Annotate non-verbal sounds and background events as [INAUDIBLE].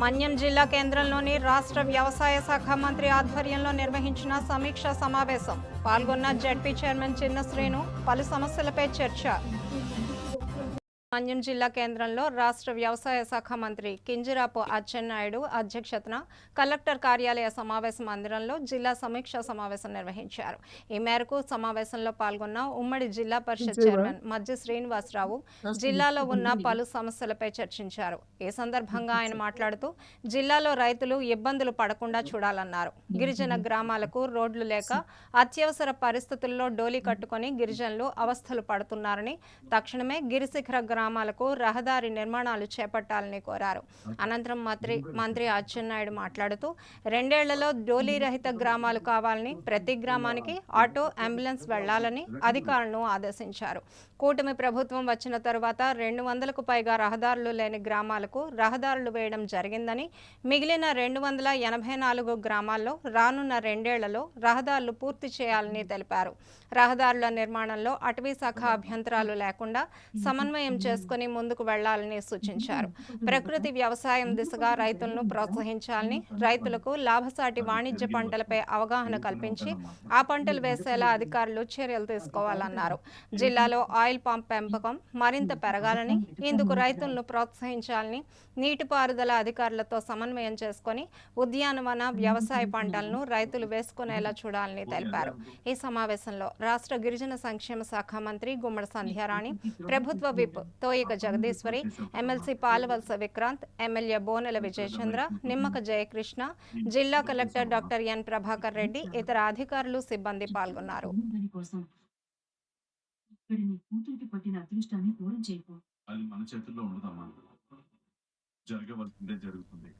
మన్యం జిల్లా కేంద్రంలోని రాష్ట్ర వ్యవసాయ శాఖ మంత్రి ఆధ్వర్యంలో నిర్వహించిన సమీక్షా సమావేశం పాల్గొన్న జడ్పీ చైర్మన్ చిన్న శ్రీను పలు సమస్యలపై చర్చ. మన్యం జిల్లా కేంద్రంలో రాష్ట్ర వ్యవసాయ శాఖ మంత్రి కింజరాపు అచ్చెన్నాయుడు అధ్యక్షతన కలెక్టర్ కార్యాలయ సమావేశ మందిరంలో జిల్లా సమీక్షా సమావేశం నిర్వహించారు. ఈ మేరకు సమావేశంలో పాల్గొన్న ఉమ్మడి జిల్లా పరిషత్ చైర్మన్ మధ్య శ్రీనివాసరావు జిల్లాలో ఉన్న పలు సమస్యలపై చర్చించారు. ఈ సందర్భంగా ఆయన మాట్లాడుతూ జిల్లాలో రైతులు ఇబ్బందులు పడకుండా చూడాలన్నారు. గిరిజన గ్రామాలకు రోడ్లు లేక అత్యవసర పరిస్థితుల్లో డోలీ కట్టుకొని గిరిజనులు అవస్థలు పడుతున్నారని తక్షణమే గిరిశిఖర గ్రామాలకు రహదారి నిర్మాణాలు చేపట్టాలని కోరారు. అనంతరం మంత్రి మంత్రి అచ్చెన్నాయుడు మాట్లాడుతూ రెండేళ్ళలో డోలీ రహిత గ్రామాలు కావాలని ప్రతి గ్రామానికి ఆటో అంబులెన్స్ వెళ్ళాలని అధికారులను ఆదేశించారు. కూటమి ప్రభుత్వం వచ్చిన తరువాత రెండు వందలకు పైగా రహదారులు లేని గ్రామాలకు రహదారులు వేయడం జరిగిందని మిగిలిన రెండు వందల ఎనభై నాలుగు గ్రామాల్లో రానున్న రెండేళ్ళలో రహదారులు పూర్తి చేయాలని తెలిపారు. రహదారుల నిర్మాణంలో అటవీ శాఖ అభ్యంతరాలు లేకుండా సమన్వయం చేసుకుని ముందుకు వెళ్ళాలని సూచించారు. [LAUGHS] ప్రకృతి వ్యవసాయం దిశగా రైతులను ప్రోత్సహించాలని రైతులకు లాభసాటి వాణిజ్య పంటలపై అవగాహన కల్పించి ఆ పంటలు వేసేలా అధికారులు చర్యలు తీసుకోవాలన్నారు. జిల్లాలో ఆయిల్ పంప్ పెంపకం మరింత పెరగాలని ఇందుకు రైతులను ప్రోత్సహించాలని నీటిపారుదల అధికారులతో సమన్వయం చేసుకొని ఉద్యానవన వ్యవసాయ పంటలను రైతులు వేసుకునేలా చూడాలని తెలిపారు. ఈ సమావేశంలో రాష్ట్ర గిరిజన సంక్షేమ శాఖ మంత్రి గుమ్మడి సంధ్యారాణి ప్రభుత్వ whip Toyika Jagadeeswari MLC Palavalasa Vikrant MLA Bonela Vijayachandra Nimmaka Jayakrishna జిల్లా collector doctor N. Prabhakar Reddy ఇతర అధికారులు సిబ్బంది పాల్గొన్నారు. అది మన చేతుల్లో ఉండదమ్మా. జరగవలసిందే జరుగుతుంది.